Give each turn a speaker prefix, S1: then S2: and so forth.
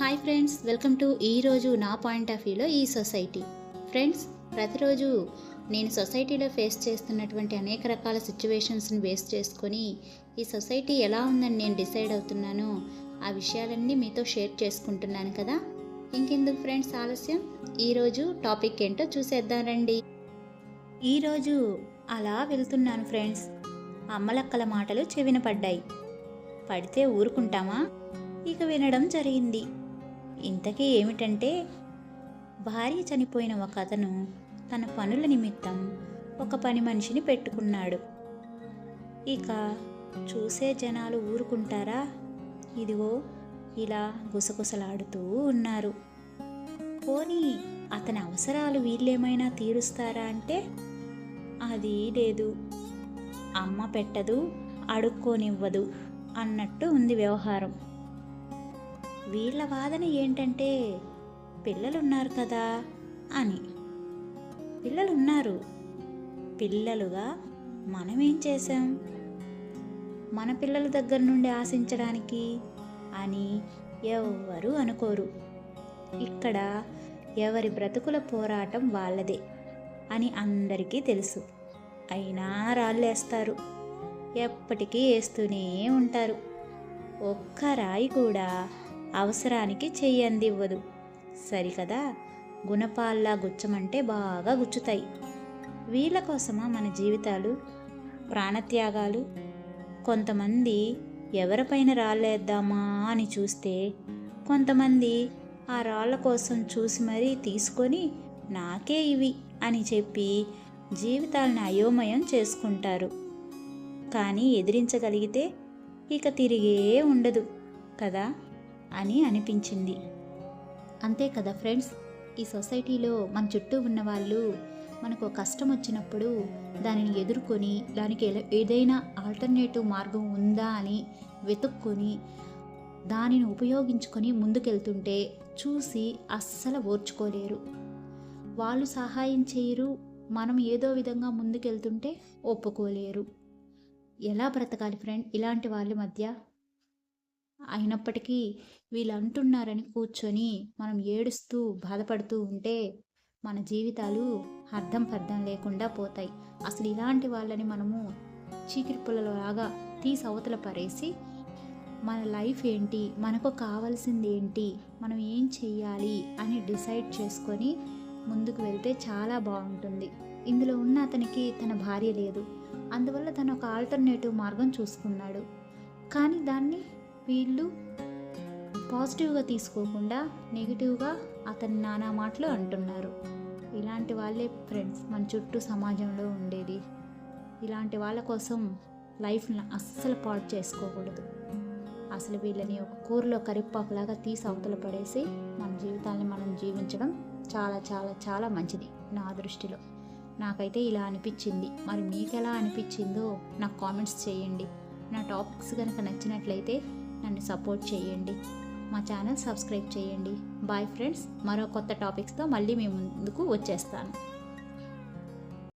S1: Hi friends welcome to ఈరోజు నా point of వ్యూలో ఈ సొసైటీ ఫ్రెండ్స్ ప్రతిరోజు నేను సొసైటీలో ఫేస్ చేస్తున్నటువంటి అనేక రకాల సిచ్యువేషన్స్ని బేస్ చేసుకొని ఈ సొసైటీ ఎలా ఉందని నేను డిసైడ్ అవుతున్నానో ఆ విషయాలన్నీ మీతో షేర్ చేసుకుంటున్నాను కదా. ఇంకెందుకు ఫ్రెండ్స్ ఆలస్యం? ఈరోజు టాపిక్ ఏంటో చూసేద్దాం రండి. ఈరోజు అలా వెళ్తున్నాను ఫ్రెండ్స్ అమ్మలక్కల మాటలు చెవిన పడ్డాయి. పడితే ఊరుకుంటామా? ఇక వినడం జరిగింది. ఇంతకీ ఏమిటంటే భార్య చనిపోయిన ఒక అతను తన పనుల నిమిత్తం ఒక పని మనిషిని పెట్టుకున్నాడు. ఇక చూసే జనాలు ఊరుకుంటారా? ఇదిగో ఇలా గుసగుసలాడుతూ ఉన్నారు. పోనీ అతని అవసరాలు వీళ్ళేమైనా తీరుస్తారా అంటే? అది లేదు. అమ్మ పెట్టదు అడుక్కోనివ్వదు అన్నట్టు ఉంది వ్యవహారం. వీళ్ళ వాదన ఏంటంటే పిల్లలున్నారు కదా అని. పిల్లలున్నారు. పిల్లలుగా మనమేం చేశాం? మన పిల్లల దగ్గర నుండి ఆశించడానికి అని ఎవ్వరూ అనుకోరు. ఇక్కడ ఎవరి బ్రతుకుల పోరాటం వాళ్ళదే అని అందరికీ తెలుసు. అయినా రాళ్ళేస్తారు. ఎప్పటికీ వేస్తూనే ఉంటారు. ఒక్క రాయి కూడా అవసరానికి చెయ్యందివ్వదు సరికదా? గుణపాల్లా గుచ్చమంటే బాగా గుచ్చుతాయి. వీళ్ళ కోసమా మన జీవితాలు? ప్రాణత్యాగాలు? కొంతమంది ఎవరిపైన రాళ్ళేద్దామా అని చూస్తే కొంతమంది ఆ రాళ్ళ కోసం చూసి మరీ తీసుకొని నాకే ఇవి అని చెప్పి జీవితాలను అయోమయం చేసుకుంటారు. కానీ ఎదిరించగలిగితే ఇక తిరిగే ఉండదు కదా? అని అనిపించింది. అంతే కదా ఫ్రెండ్స్ ఈ సొసైటీలో మన చుట్టూ ఉన్న వాళ్ళు మనకు కష్టం వచ్చినప్పుడు దానిని ఎదుర్కొని దానికి ఎలా- ఏదైనా ఆల్టర్నేటివ్ మార్గం ఉందా అని వెతుక్కొని దానిని ఉపయోగించుకొని ముందుకెళ్తుంటే చూసి అస్సలు ఓర్చుకోలేరు. వాళ్ళు సహాయం చేయరు మనం ఏదో విధంగా ముందుకెళ్తుంటే ఒప్పుకోలేరు. ఎలా బ్రతకాలి ఫ్రెండ్ ఇలాంటి వాళ్ళ మధ్య? అయినప్పటికీ వీళ్ళు అంటున్నారని కూర్చొని మనం ఏడుస్తూ బాధపడుతూ ఉంటే మన జీవితాలు అర్థం పర్థం లేకుండా పోతాయి. అసలు ఇలాంటి వాళ్ళని మనము చీకిరి పుల్లలాగా తీసి అవతల పరేసి మన లైఫ్ ఏంటి? మనకు కావాల్సింది ఏంటి? మనం ఏం చెయ్యాలి? అని డిసైడ్ చేసుకొని ముందుకు వెళ్తే చాలా బాగుంటుంది. ఇందులో ఉన్న అతనికి తన భార్య లేదు. అందువల్ల తను ఒక ఆల్టర్నేటివ్ మార్గం చూసుకున్నాడు. కానీ దాన్ని వీళ్ళు పాజిటివ్గా తీసుకోకుండా నెగిటివ్గా అతని నానా మాటలు అంటున్నారు. ఇలాంటి వాళ్ళే ఫ్రెండ్స్ మన చుట్టూ సమాజంలో ఉండేది. ఇలాంటి వాళ్ళ కోసం లైఫ్ని అస్సలు పాడు చేసుకోకూడదు. అసలు వీళ్ళని ఒక కూరలో కరివేపాకులాగా తీసి అవతల పడేసి మన జీవితాన్ని మనం జీవించడం చాలా చాలా చాలా మంచిది నా దృష్టిలో. నాకైతే ఇలా అనిపించింది. మరి మీకు ఎలా అనిపించిందో నాకు కామెంట్స్ చేయండి. నా టాపిక్స్ కనుక నచ్చినట్లయితే నన్ను సపోర్ట్ చేయండి. మా ఛానల్ సబ్స్క్రైబ్ చేయండి. బాయ్ ఫ్రెండ్స్ మరో కొత్త టాపిక్స్తో మళ్ళీ మీ ముందుకు వచ్చేస్తాను.